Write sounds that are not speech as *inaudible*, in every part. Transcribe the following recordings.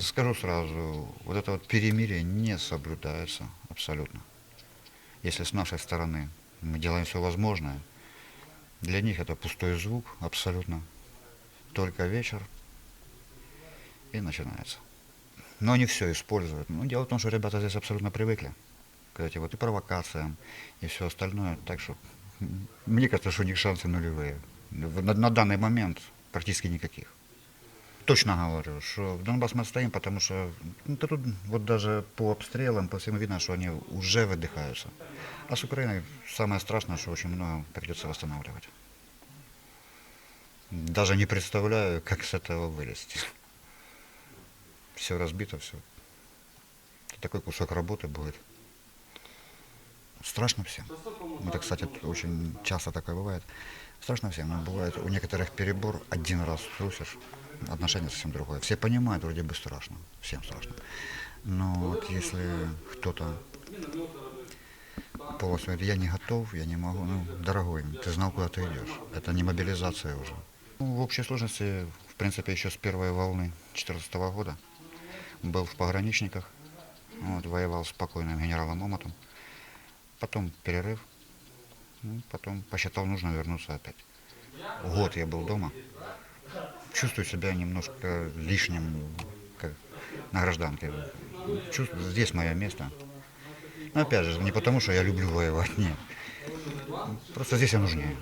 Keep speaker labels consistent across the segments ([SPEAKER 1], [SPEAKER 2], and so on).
[SPEAKER 1] Скажу сразу, вот это вот перемирие не соблюдается абсолютно. Если с нашей стороны мы делаем все возможное, для них это пустой звук абсолютно. Только вечер и начинается. Но они все используют. Ну, дело в том, что ребята здесь абсолютно привыкли к этим вот и провокациям, и все остальное. Так что мне кажется, что у них шансы нулевые. На, на данный момент практически никаких. Точно говорю, что в Донбасс мы стоим, потому что ну, тут вот даже по обстрелам, по всему видно, что они уже выдыхаются. А с Украиной самое страшное, что очень много придется восстанавливать. Даже не представляю, как с этого вылезти. Все разбито, все. Такой кусок работы будет. Страшно всем. Это, кстати, очень часто такое бывает. Страшно всем, но бывает у некоторых перебор, один раз трусишь, отношение совсем другое. Все понимают, вроде бы страшно, всем страшно. Но вот если кто-то полностью говорит, я не готов, я не могу, ну, дорогой, ты знал, куда ты идешь. Это не мобилизация уже. Ну, в общей сложности, в принципе, еще с первой волны 2014 года был в пограничниках, вот, воевал с покойным генералом Омотом. Потом перерыв, ну, потом посчитал нужно вернуться опять. Год я был дома. Чувствую себя немножко лишним как на гражданке. Чувствую, здесь мое место. Но опять же, не потому, что я люблю воевать, *laughs* нет. Просто здесь я нужнее.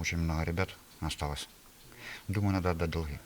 [SPEAKER 1] Очень много ребят осталось. Думаю, надо отдать долги.